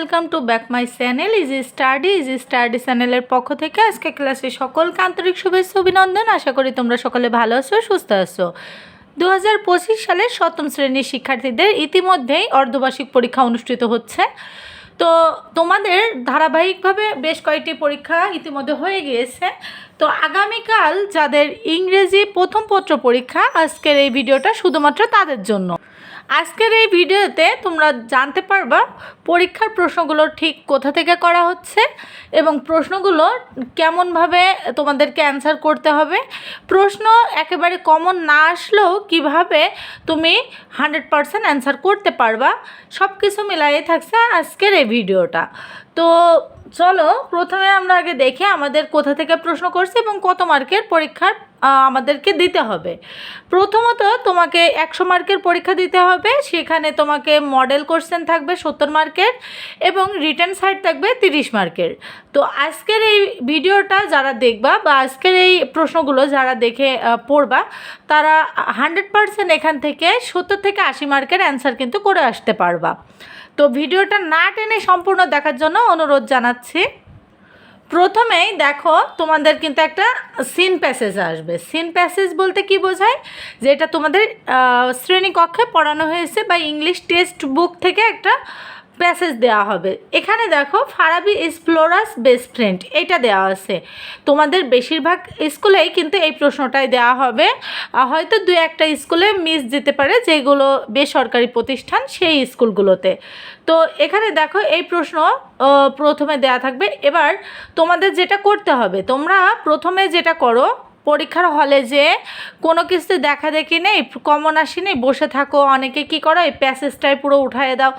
Welcome to back my channel easy study easy study চ্যানেলের পক্ষ থেকে আজকে ক্লাসে সকলকে আন্তরিক শুভেচ্ছা, অভিনন্দন। আশা করি তোমরা সকলে ভালো আছো, সুস্থ আছো। দু হাজার পঁচিশ সালের সপ্তম শ্রেণির শিক্ষার্থীদের ইতিমধ্যেই অর্ধবার্ষিক পরীক্ষা অনুষ্ঠিত হচ্ছে। তো তোমাদের ধারাবাহিকভাবে বেশ কয়েকটি পরীক্ষা ইতিমধ্যে হয়ে গিয়েছে। তো আগামীকাল যাদের ইংরেজি প্রথম পত্র পরীক্ষা, আজকের এই ভিডিওটা শুধুমাত্র তাদের জন্য। আজকের এই ভিডিওতে তোমরা জানতে পারবা পরীক্ষার প্রশ্নগুলো ঠিক কোথা থেকে করা হচ্ছে এবং প্রশ্নগুলো কেমনভাবে তোমাদেরকে অ্যান্সার করতে হবে। প্রশ্ন একেবারে কমন না আসলেও কীভাবে তুমি হান্ড্রেড পারসেন্ট অ্যান্সার করতে পারবা সব কিছু মিলাই থাকছে আজকের এই ভিডিওটা। তো চলো প্রথমে আমরা আগে দেখে আমাদের কোথা থেকে প্রশ্ন করছে এবং কত মার্কের পরীক্ষার আমাদেরকে দিতে হবে। প্রথমত তোমাকে একশো মার্কের পরীক্ষা দিতে হবে, সেখানে তোমাকে মডেল কোশ্চেন থাকবে সত্তর মার্কের এবং রিটার্ন সাইড থাকবে তিরিশ মার্কের। তো আজকের এই ভিডিওটা যারা দেখবা বা আজকের এই প্রশ্নগুলো যারা দেখে পড়বা, তারা হান্ড্রেড পারসেন্ট এখান থেকে সত্তর থেকে আশি মার্কের অ্যান্সার কিন্তু করে আসতে পারবা। তো ভিডিওটা না টেনে সম্পূর্ণ দেখার জন্য অনুরোধ জানাচ্ছি। প্রথমেই দেখো তোমাদের কিন্তু একটা সিন প্যাসেজ আসবে। সিন প্যাসেজ বলতে কি বোঝায়? যে এটা তোমাদের শ্রেণীকক্ষে পড়ানো হয়েছে বা ইংলিশ টেক্সট বুক থেকে একটা প্যাসেজ দেওয়া হবে। এখানে দেখো ফারাবি ফ্লোরাস বেস্ট ফ্রেন্ড এটা দেওয়া আছে। তোমাদের বেশিরভাগ স্কুলেই কিন্তু এই প্রশ্নটাই দেওয়া হবে। হয়তো দু একটা স্কুলে মিস যেতে পারে, যেগুলো বেসরকারি প্রতিষ্ঠান সেই স্কুলগুলোতে। তো এখানে দেখো, এই প্রশ্ন প্রথমে দেয়া থাকবে। এবার তোমাদের যেটা করতে হবে, তোমরা প্রথমে যেটা করো পরীক্ষার হলে যে কোনো কিছু দেখা দেখি নেই কমন আসি নেই, বসে থাকো, অনেকে কি করো, এই প্যাসেজটাই পুরো উঠায় দাও,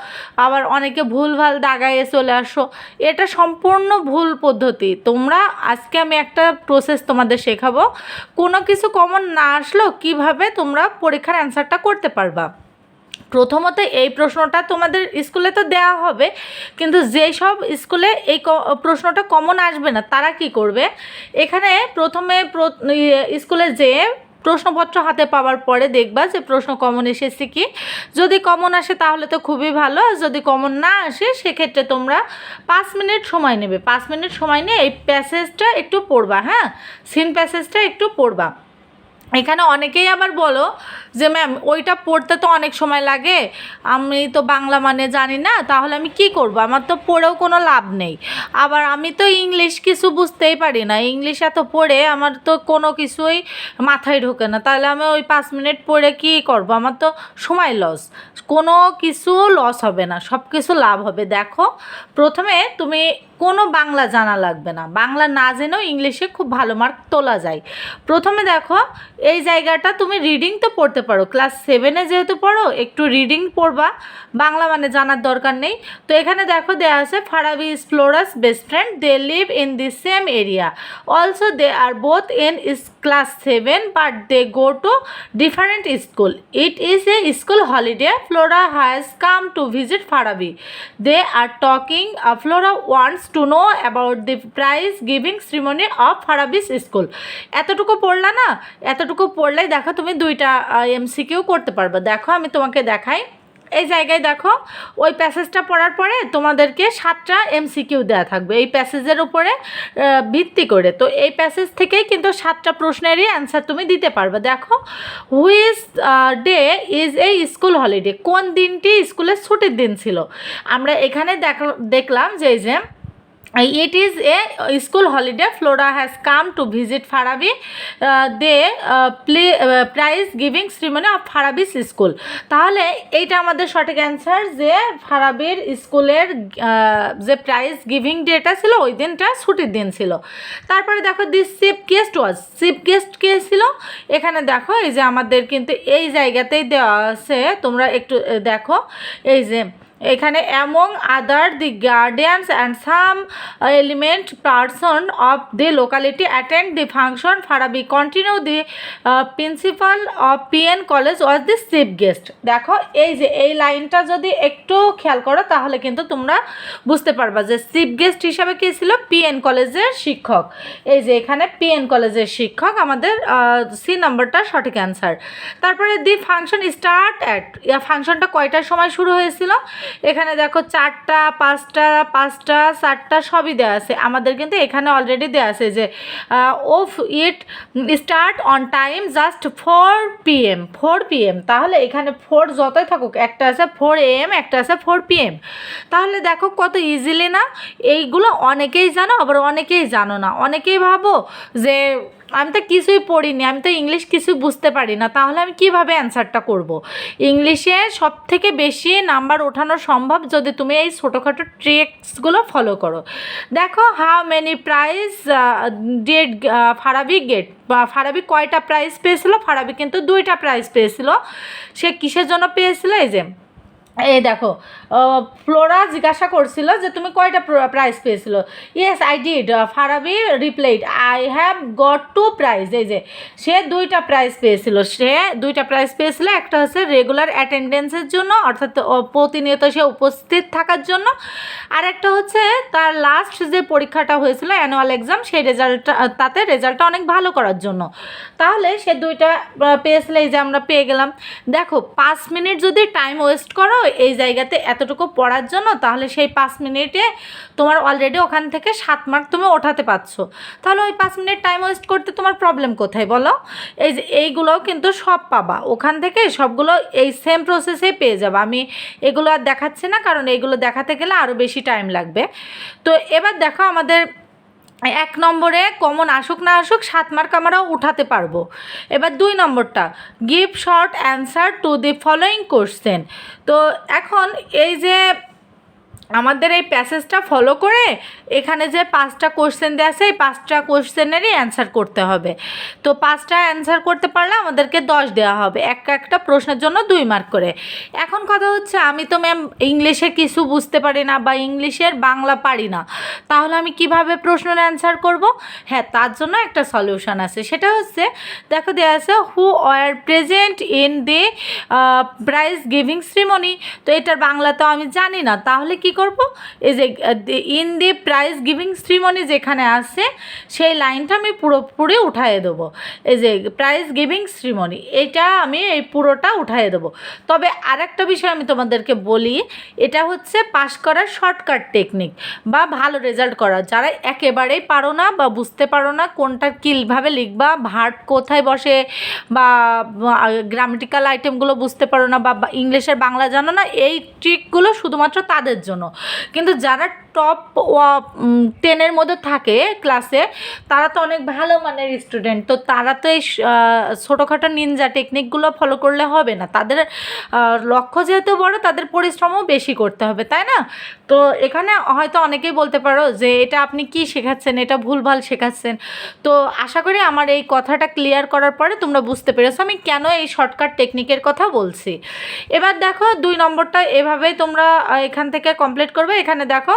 আবার অনেকে ভুলভাল দাগাইয়ে চলে আসো। এটা সম্পূর্ণ ভুল পদ্ধতি। তোমরা, আজকে আমি একটা প্রসেস তোমাদের শেখাবো। কোনো কিছু কমন না আসলেও কীভাবে তোমরা পরীক্ষার অ্যান্সারটা করতে পারবা। প্রথমত এই প্রশ্নটা তোমাদের স্কুলে তো দেওয়া হবে কিন্তু যেই সব স্কুলে এই প্রশ্নটা কমন আসবে না তারা কি করবে? এখানে প্রথমে প্র- ইয়ে, স্কুলে যেয়ে প্রশ্নপত্র হাতে পাওয়ার পরে দেখবা যে প্রশ্ন কমন এসেছে কি। যদি কমন আসে তাহলে তো খুবই ভালো আর যদি কমন না আসে সেক্ষেত্রে তোমরা পাঁচ মিনিট সময় নেবে। পাঁচ মিনিট সময় নিয়ে এই প্যাসেজটা একটু পড়বা হ্যাঁ? সিন প্যাসেজটা একটু পড়বা। এখানে অনেকেই আবার বলো যে, ম্যাম, ওইটা পড়তে তো অনেক সময় লাগে। আমি তো বাংলা মানে জানি না, তাহলে আমি কি করব? আমার তো পড়েও কোনো লাভ নেই। আবার আমি তো ইংলিশ কিছু বুঝতেই পারি না। ইংলিশ এত পড়ে আমার তো কোনো কিছুই মাথায় ঢোকে না। তাহলে আমি ওই পাঁচ মিনিট পড়ে কি করব? আমার তো সময় লস কোনো কিছু লস হবে না, সব কিছু লাভ হবে। দেখো, প্রথমে তুমি কোনো বাংলা জানা লাগবে না। বাংলা না জেনেও ইংলিশে খুব ভালো মার্ক তোলা যায়। প্রথমে দেখো এই জায়গাটা তুমি রিডিং তো পড়তে পারো। ক্লাস সেভেনে যেহেতু পড়ো, একটু রিডিং পড়বা। বাংলা মানে জানার দরকার নেই। তো এখানে দেখো দেওয়া আছে Farabi Flora's best friend they live in the same area also they are both in is class seven but they go to different school it is a school holiday Flora has come to visit Farabi they are talking Flora wants to know about the prize giving ceremony of Farabi's school এতটুকু পড়লা না? এতটুকু পড়লেই দেখো তুমি দুইটা MCQ করতে পারবে। দেখো, আমি তোমাকে দেখাই। এই জায়গায় দেখো, ওই প্যাসেজটা পড়ার পরে তোমাদেরকে সাতটা এমসিকিউ দেওয়া থাকবে। এই প্যাসেজের উপরে ভিত্তি করে। তো এই প্যাসেজ থেকেই কিন্তু সাতটা প্রশ্নেরই অ্যান্সার তুমি দিতে পারবে। দেখো হুইজ ডে ইজ এই স্কুল হলিডে কোন দিনটি স্কুলের ছুটির দিন ছিল? আমরা এখানে দেখ- দেখলাম যে it is a school holiday Flora has come to visit Farabi they play prize giving ceremony of Farabi's school তাহলে এইটা আমাদের সঠিক অ্যান্সার যে ফারাবির স্কুলের যে প্রাইজ গিভিং ডেটা ছিল, ওই দিনটা ছুটির দিন ছিল। তারপরে দেখো this chief guest was chief guest কে ছিল? এখানে দেখো, এই যে আমাদের কিন্তু এই জায়গাতেই দেওয়া আছে। তোমরা একটু দেখো, এই যে এখানে among other the guardians and some eminent person of the locality attend the function Farabi continue the principal of PN college was the chief guest দেখো, এই যে, এই লাইনটা যদি একটু খেয়াল করো, তাহলে কিন্তু তোমরা বুঝতে পারবা যে চিফ গেস্ট হিসাবে কে ছিল? পিএন কলেজের শিক্ষক। এই যে, এখানে পিএন কলেজের শিক্ষক, আমাদের সি নাম্বারটা সঠিক অ্যান্সার তারপরে দি ফাংশন স্টার্ট অ্যাট ফাংশনটা কয়টার সময় শুরু হয়েছিল? এখানে দেখো চারটা, পাঁচটা পাঁচটা চারটা সবই দেওয়া আছে। আমাদের কিন্তু এখানে অলরেডি দেওয়া আছে যে of it start on time just four PM four PM তাহলে এখানে ফোর যতই থাকুক, একটা আছে ফোর এম একটা আছে ফোর পিএম তাহলে দেখো কত ইজিলি না? এইগুলো অনেকেই জানো, আবার অনেকেই জানো না। অনেকেই ভাবো যে আমি তো কিছুই পড়িনি, আমি তো ইংলিশ কিছু বুঝতে পারি না তাহলে আমি কীভাবে অ্যান্সারটা করব। ইংলিশে সব থেকে বেশি নাম্বার ওঠানো সম্ভব যদি তুমি এই ছোটোখাটো ট্রিক্সগুলো ফলো করো। দেখো how many prize did Farabi get বা ফারাবি কয়টা প্রাইজ পেয়েছিল? ফারাবি কিন্তু দুইটা প্রাইজ পেয়েছিল। সে কিসের জন্য পেয়েছিল? এই যে এই দেখো ফ্লোরা জিজ্ঞাসা করছিল যে তুমি কয়টা প্রাইজ পেয়েছিল? Yes I did Farabi replied I have got two prize এই যে, সে দুইটা প্রাইজ পেয়েছিল। সে দুইটা প্রাইজ পেয়েছিল, একটা হচ্ছে রেগুলার অ্যাটেন্ডেন্সের জন্য, অর্থাৎ প্রতিনিয়ত সে উপস্থিত থাকার জন্য আর একটা হচ্ছে তার লাস্ট যে পরীক্ষাটা হয়েছিল অ্যানুয়াল এক্সাম সেই রেজাল্টটা তাতে রেজাল্টটা অনেক ভালো করার জন্য। তাহলে সে দুইটা পেয়েছিল, এই যে আমরা পেয়ে গেলাম। দেখো, পাঁচ মিনিট যদি টাইম ওয়েস্ট করো এই জায়গাতে এতটুকু পড়ার জন্য, তাহলে সেই পাঁচ মিনিটে তোমার অলরেডি ওখান থেকে সাত মার্ক তুমি ওঠাতে পারছ। তাহলে ওই পাঁচ মিনিট টাইম ওয়েস্ট করতে তোমার প্রবলেম কোথায় বলো? এই যে এইগুলোও কিন্তু সব পাবা। ওখান থেকে সবগুলো এই সেম প্রসেসেই পেয়ে যাবে। আমি এগুলো আর দেখাচ্ছি না, কারণ এইগুলো দেখাতে গেলে আরও বেশি টাইম লাগবে। তো এবার দেখো আমাদের এক নম্বরে কমন আসুক না আসুক, সাত মার্ক আমরা উঠাতে পারব। এবার দুই নম্বরটা give short answer to the following question তো এখন এই যে আমাদের এই প্যাসেজটা ফলো করে এখানে যে পাঁচটা কোশ্চেন দেওয়া আছে, এই পাঁচটা কোশ্চেনেরই অ্যান্সার করতে হবে। তো পাঁচটা অ্যান্সার করতে পারলে আমাদেরকে দশ দেওয়া হবে, এক একটা প্রশ্নের জন্য দুই মার্ক করে। এখন কথা হচ্ছে, আমি তো ম্যাম ইংলিশে কিছু বুঝতে পারি না বা ইংলিশের বাংলা পারি না। তাহলে আমি কীভাবে প্রশ্নের অ্যান্সার করব? হ্যাঁ তার জন্য একটা সলিউশন আছে। সেটা হচ্ছে, দেখো দেওয়া আছে who are present in the prize giving ceremony তো এটার বাংলা তো আমি জানি না। তাহলে কি করব। এই যে in the prize giving ceremony যেখানে আছে, সেই লাইনটা আমি পুরোপুরি উঠায়ে দেবো। এই যে প্রাইজ গিভিং শ্রীমণি এটা আমি এই পুরোটা উঠায়ে দেবো। তবে আরেকটা বিষয় আমি তোমাদেরকে বলি, এটা হচ্ছে পাশ করার শর্টকাট টেকনিক বা ভালো রেজাল্ট করা। যারা একেবারেই পারো না বা বুঝতে পারো না কোনটা কীভাবে লিখবা ভার্ব কোথায় বসে বা গ্রামেটিক্যাল আইটেমগুলো বুঝতে পারো না বা ইংলিশের বাংলা জানো না, এই ট্রিকগুলো শুধুমাত্র তাদের জন্য। কিন্তু যারা টপ টেনের মধ্যে থাকে ক্লাসে তারা তো অনেক ভালো মানের স্টুডেন্ট তো তারা তো এই ছোটোখাটো নিনজা টেকনিকগুলো ফলো করলে হবে না। তাদের লক্ষ্য যেহেতু বড়, তাদের পরিশ্রমও বেশি করতে হবে, তাই না? তো এখানে হয়তো অনেকেই বলতে পারো যে, এটা আপনি কি শেখাচ্ছেন? এটা ভুলভাল শেখাচ্ছেন? তো আশা করি আমার এই কথাটা ক্লিয়ার করার পরে তোমরা বুঝতে পেরেছ আমি কেন এই শর্টকাট টেকনিকের কথা বলছি। এবার দেখো, দুই নম্বরটা এভাবেই তোমরা এখান থেকে কমপ্লিট করবে। এখানে দেখো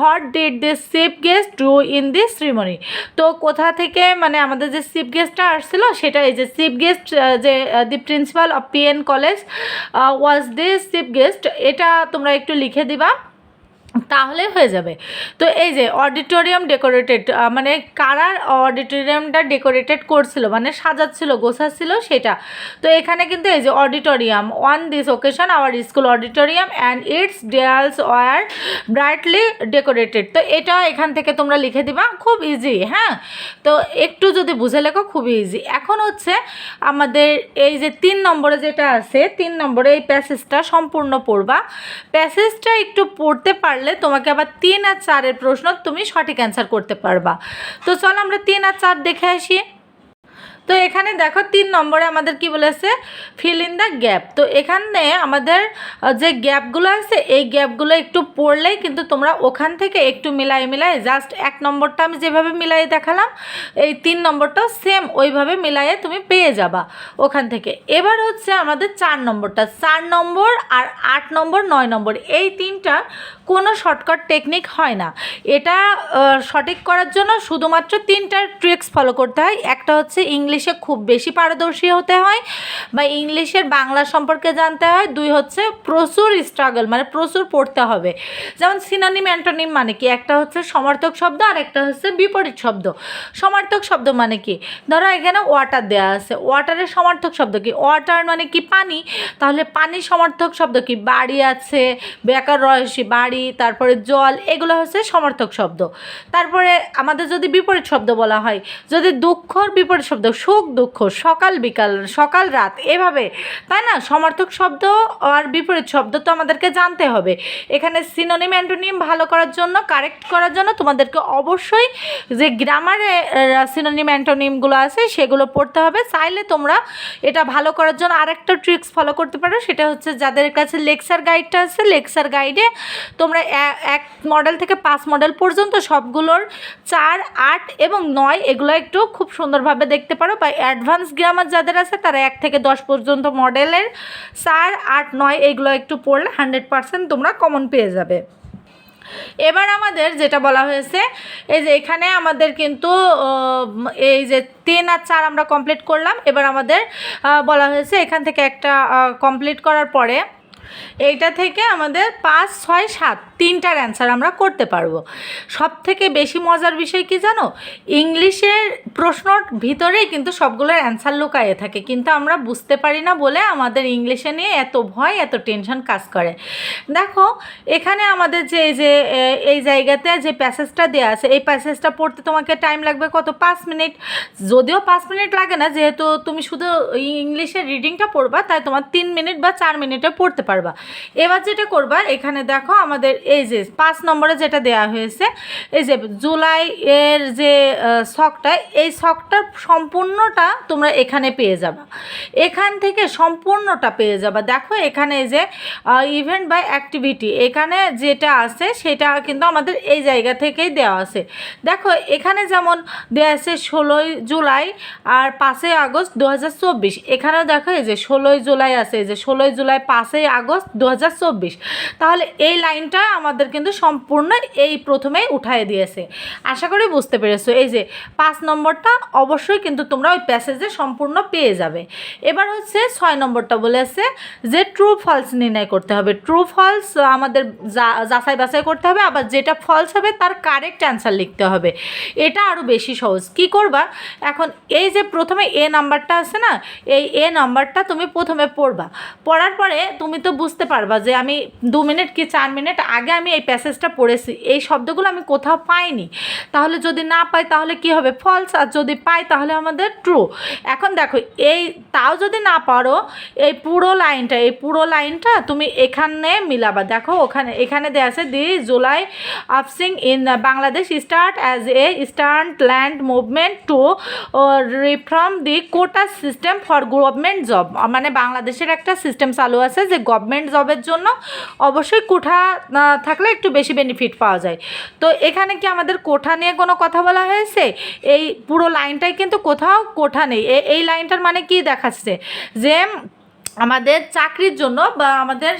what did this chief guest do in the ceremony তো কোথা থেকে মানে আমাদের যে চিফ গেস্টটা আসছিল, সেটা এই যে চিফ গেস্ট যে the principal of PN college was this chief guest এটা তোমরা একটু লিখে দিবা। তাহলে হয়ে যাবে। তো এই যে অডিটোরিয়াম ডেকোরেটেড মানে কারার অডিটোরিয়ামটা ডেকোরেটেড করছিল মানে সাজাচ্ছিল, গোছাচ্ছিল সেটা। তো এখানে কিন্তু এই যে auditorium on this occasion our school auditorium and its ডেয়ালস were brightly decorated তো এটা এখান থেকে তোমরা লিখে দিবা, খুব ইজি হ্যাঁ? তো একটু যদি বুঝে লেখো, খুব ইজি এখন হচ্ছে আমাদের এই যে তিন নম্বরে যেটা আছে, তিন নম্বরে এই প্যাসেজটা সম্পূর্ণ পড়বা। প্যাসেজটা একটু পড়তে পারলে তোমাকে আবার তিন আর চারের প্রশ্ন তুমি সঠিক অ্যান্সার করতে পারবা। তো চলো আমরা তিন আর চার দেখে আসি। তো এখানে দেখো তিন নম্বরে আমাদের কি বলেছে ফিল ইন দ্য গ্যাপ তো এখানে আমাদের যে গ্যাপগুলো আছে, এই গ্যাপগুলো একটু পড়লেই কিন্তু তোমরা ওখান থেকে একটু মিলাই মিলাই জাস্ট এক নম্বরটা আমি যেভাবে মিলাই দেখালাম, এই তিন নম্বরটাও সেম ওইভাবে মিলাইয়ে তুমি পেয়ে যাবা ওখান থেকে। এবার হচ্ছে আমাদের চার নম্বরটা। চার নম্বর আর আট নম্বর, নয় নম্বর, এই তিনটা কোনো শর্টকাট টেকনিক হয় না। এটা সঠিক করার জন্য শুধুমাত্র তিনটা ট্রিক্স ফলো করতে হয়। একটা হচ্ছে ইংলিশে খুব বেশি পারদর্শী হতে হয় বা ইংলিশের বাংলা সম্পর্কে জানতে হয়। দুই হচ্ছে প্রচুর স্ট্রাগল মানে প্রচুর পড়তে হবে। যেমন সিনানিম অ্যান্টোনিম মানে কি? একটা হচ্ছে সমার্থক শব্দ আর একটা হচ্ছে বিপরীত শব্দ। সমার্থক শব্দ মানে কি? ধরো এখানে ওয়াটার দেওয়া আছে। ওয়াটারের সমার্থক শব্দ কি? ওয়াটার মানে কি? পানি। তাহলে পানি সমার্থক শব্দ কি? বাড়ি আছে, বেকার রয়সী বাড়ি, তারপরে জল, এগুলো হচ্ছে সমার্থক শব্দ। তারপরে আমাদের যদি বিপরীত শব্দ বলা হয়, যদি দুঃখর বিপরীত শব্দ সুখ, দুঃখ, সকাল, বিকাল, সকাল, রাত, এভাবে। তাই না? সমার্থক শব্দ আর বিপরীত শব্দ তো আমাদেরকে জানতে হবে। এখানে সিনোনিম অ্যান্টোনিম ভালো করার জন্য কারেক্ট করার জন্য তোমাদেরকে অবশ্যই যে গ্রামারে সিনোনিম অ্যান্টোনিমগুলো আছে, সেগুলো পড়তে হবে। চাইলে তোমরা এটা ভালো করার জন্য আরেকটা ট্রিক্স ফলো করতে পারো। সেটা হচ্ছে যাদের কাছে লেকচার গাইডটা আছে লেকচার গাইডে তোমরা এক মডেল থেকে পাঁচ মডেল পর্যন্ত সবগুলোর চার, আট এবং নয় এগুলো একটু খুব সুন্দরভাবে দেখতে পারো। বা অ্যাডভান্স গ্রামার যাদের আছে, তারা এক থেকে দশ পর্যন্ত মডেলের চার আট নয় এগুলো একটু পড়লে হান্ড্রেড পার্সেন্ট তোমরা কমন পেয়ে যাবে। এবার আমাদের যেটা বলা হয়েছে, এই যে এখানে আমাদের কিন্তু এই যে তিন আর চার আমরা কমপ্লিট করলাম। এবার আমাদের বলা হয়েছে এখান থেকে একটা কমপ্লিট করার পরে এইটা থেকে আমাদের পাঁচ, ছয়, সাত তিনটার অ্যান্সার আমরা করতে পারব। সব থেকে বেশি মজার বিষয় কি জানো? ইংলিশের প্রশ্নর ভিতরেই কিন্তু সবগুলোর অ্যান্সার লুকায়ে থাকে। কিন্তু আমরা বুঝতে পারি না বলে আমাদের ইংলিশে নিয়ে এত ভয়, এত টেনশন কাজ করে। দেখো, এখানে আমাদের যে, এই যে এই জায়গাতে যে প্যাসেজটা দেওয়া আছে, এই প্যাসেজটা পড়তে তোমাকে টাইম লাগবে কত? পাঁচ মিনিট। যদিও পাঁচ মিনিট লাগে না, যেহেতু তুমি শুধু ইংলিশের রিডিংটা পড়বা, তাই তোমার তিন মিনিট বা চার মিনিটে পড়তে পারবা। এবার যেটা করবা, এখানে দেখো আমাদের এই যে পাঁচ নম্বরে যেটা দেওয়া হয়েছে, এই যে জুলাই এর যে শখটা, এই শখটার সম্পূর্ণটা তোমরা এখানে পেয়ে যাবা। এখান থেকে সম্পূর্ণটা পেয়ে যাবা। দেখো এখানে যে ইভেন্ট বাই অ্যাক্টিভিটি এখানে যেটা আছে সেটা কিন্তু আমাদের এই জায়গা থেকেই দেওয়া আছে। দেখো এখানে যেমন দেওয়া আছে ষোলোই জুলাই আর পাঁচই আগস্ট দু হাজার চব্বিশ। এখানেও দেখো এই যে ষোলোই জুলাই আছে, এই যে ষোলোই জুলাই পাঁচই আগস্ট দু হাজার চব্বিশ। তাহলে এই লাইনটা আমাদের কিন্তু সম্পূর্ণ এই প্রথমেই উঠায় দিয়েছে। আশা করি বুঝতে পেরেছ। এই যে পাঁচ নম্বরটা অবশ্যই কিন্তু তোমরা ওই প্যাসেজে সম্পূর্ণ পেয়ে যাবে। এবার হচ্ছে ছয় নম্বরটা বলেছে যে ট্রু ফলস নির্ণয় করতে হবে। ট্রু ফলস আমাদের যাচাই বাছাই করতে হবে, আবার যেটা ফলস হবে তার কারেক্ট অ্যান্সার লিখতে হবে। এটা আরও বেশি সহজ। কি করবা? এখন এই যে প্রথমে এ নাম্বারটা আছে না, এই এ নাম্বারটা তুমি প্রথমে পড়বা। পড়ার পরে তুমি তো বুঝতে পারবা যে আমি দু মিনিট কি চার মিনিট আগে আমি এই প্যাসেজটা পড়েছি। এই শব্দগুলো আমি কোথাও পাইনি। তাহলে যদি না পাই, তাহলে কি হবে? ফলস আর যদি পাই, তাহলে আমাদের ট্রু এখন দেখো, এই তাও যদি না পারো, এই পুরো লাইনটা, এই পুরো লাইনটা তুমি এখানে মিলাবা। দেখো, ওখানে, এখানে দেওয়া আছে the July uprising in Bangladesh start as a student led movement to reform the quota system for government job মানে বাংলাদেশের একটা সিস্টেম চালু আছে যে গভর্নমেন্ট জবের জন্য অবশ্যই কোঠা থাকলে একটু বেশি বেনিফিট পাওয়া যায়। তো এখানে কি আমাদের কোঠা নিয়ে কোনো কথা বলা হয়েছে? এই পুরো লাইনটাই কিন্তু কোথাও কোঠা নেই। এই লাইনটার মানে কি দেখাচ্ছে? যে আমাদের চাকরির জন্য বা আমাদের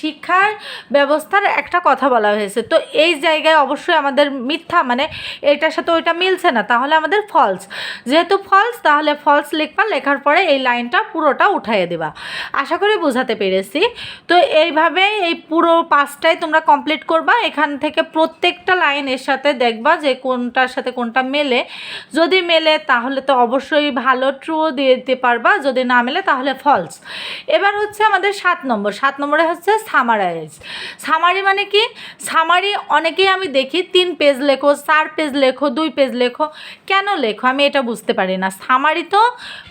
শিক্ষার ব্যবস্থার একটা কথা বলা হয়েছে। তো এই জায়গায় অবশ্যই আমাদের মিথ্যা মানে এটার সাথে ওইটা মিলছে না, তাহলে আমাদের ফলস যেহেতু ফলস তাহলে ফলস লিখবা, লেখার পরে এই লাইনটা পুরোটা উঠাইয়ে দেবা। আশা করি বোঝাতে পেরেছি। তো এইভাবে এই পুরো পাঁচটাই তোমরা কমপ্লিট করবা, এখান থেকে প্রত্যেকটা লাইন এর সাথে দেখবা যে কোনটার সাথে কোনটা মেলে। যদি মেলে, তাহলে তো অবশ্যই ভালো ট্রু দিয়ে দিতে পারবা, যদি না মেলে, তাহলে ফলস এবার হচ্ছে আমাদের সাত নম্বর, সাত নম্বরে হচ্ছে সামারাইজ সামারি মানে কি? সামারি অনেকেই আমি দেখি, তিন পেজ লেখো, চার পেজ লেখো, দুই পেজ লেখো। কেন লেখো? আমি এটা বুঝতে পারি না। সামারি তো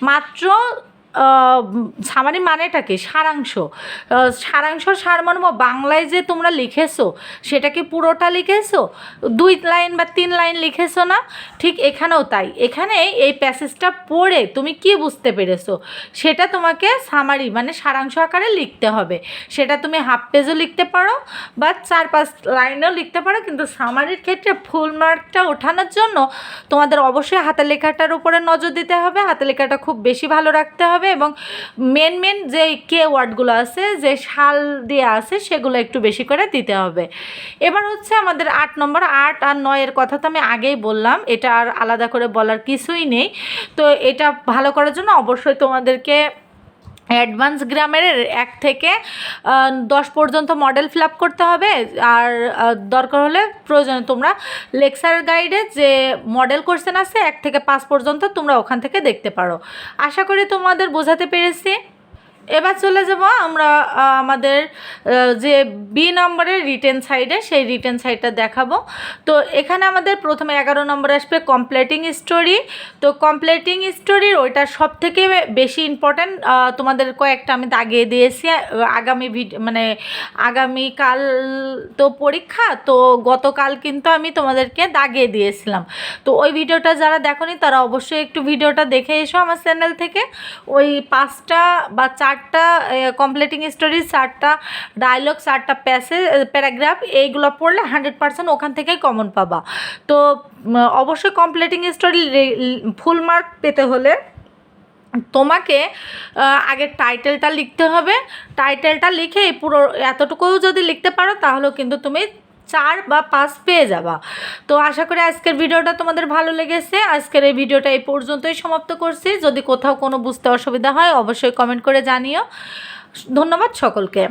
মাত্র সামারি মানেটা কি? সারাংশ। সারাংশ, সারমর্ম বাংলায় যে তোমরা লিখেছো সেটা কি পুরোটা লিখেছো? দুই লাইন বা তিন লাইন লিখেছো না? ঠিক এখানেও তাই। এখানে এই প্যাসেজটা পড়ে তুমি কি বুঝতে পেরেছ? সেটা তোমাকে সামারি মানে সারাংশ আকারে লিখতে হবে। সেটা তুমি হাফ পেজও লিখতে পারো বা চার পাঁচ লাইনও লিখতে পারো, কিন্তু সামারির ক্ষেত্রে ফুল মার্কটা ওঠানোর জন্য তোমাদের অবশ্যই হাতের লেখাটার উপরে নজর দিতে হবে। হাতের লেখাটা খুব বেশি ভালো রাখতে হবে। হবে এবং মেন মেন যে কে ওয়ার্ডগুলো আছে, যে শাল দিয়ে আছে, সেগুলো একটু বেশি করে দিতে হবে। এবার হচ্ছে আমাদের আট নম্বর, আট আর নয়ের কথা তো আমি আগেই বললাম, এটা আর আলাদা করে বলার কিছুই নেই। তো এটা ভালো করার জন্য অবশ্যই তোমাদেরকে অ্যাডভান্স গ্রামের এক থেকে দশ পর্যন্ত মডেল ফিল করতে হবে। আর দরকার হলে প্রয়োজনে তোমরা লেকচার গাইডে যে মডেল কোশ্চেন আছে, এক থেকে পাঁচ পর্যন্ত তোমরা ওখান থেকে দেখতে পারো। আশা করি তোমাদের বোঝাতে পেরেছি। এবার চলে যাব আমরা আমাদের যে বি নম্বরের রিটেন সাইডে সেই রিটেন সাইডটা দেখাবো। তো এখানে আমাদের প্রথমে এগারো নম্বর আসবে কমপ্লেটিং স্টোরি তো কমপ্লেটিং স্টোরির ওইটা সব থেকে বেশি ইম্পর্ট্যান্ট তোমাদের কয়েকটা আমি দাগিয়ে দিয়েছি। আগামী মানে আগামীকাল তো পরীক্ষা, তো গতকাল কিন্তু আমি তোমাদেরকে দাগিয়ে দিয়েছিলাম। তো ওই ভিডিওটা যারা দেখোনি, তারা অবশ্যই একটু ভিডিওটা দেখে এসো আমার চ্যানেল থেকে। ওই পাঁচটা বা চারটা কমপ্লিটিং স্টোরি চারটা ডায়লগ চারটা প্যাসেজ প্যারাগ্রাফ এইগুলো পড়লে হান্ড্রেড পার্সেন্ট ওখান থেকেই কমন পাবা। তো অবশ্যই কমপ্লিটিং স্টোরি ফুল মার্ক পেতে হলে তোমাকে আগে টাইটেলটা লিখতে হবে। টাইটেলটা লিখে পুরো এতটুকুও যদি লিখতে পারো, তাহলেও কিন্তু তুমি চার বা পাঁচ পেয়ে যাবা। তো আশা করি আজকের ভিডিওটা তোমাদের ভালো লেগেছে। আজকের এই ভিডিওটা এই পর্যন্তই সমাপ্ত করছি। যদি কোথাও কোনো বুঝতে অসুবিধা হয়, অবশ্যই কমেন্ট করে জানিও। ধন্যবাদ সকলকে।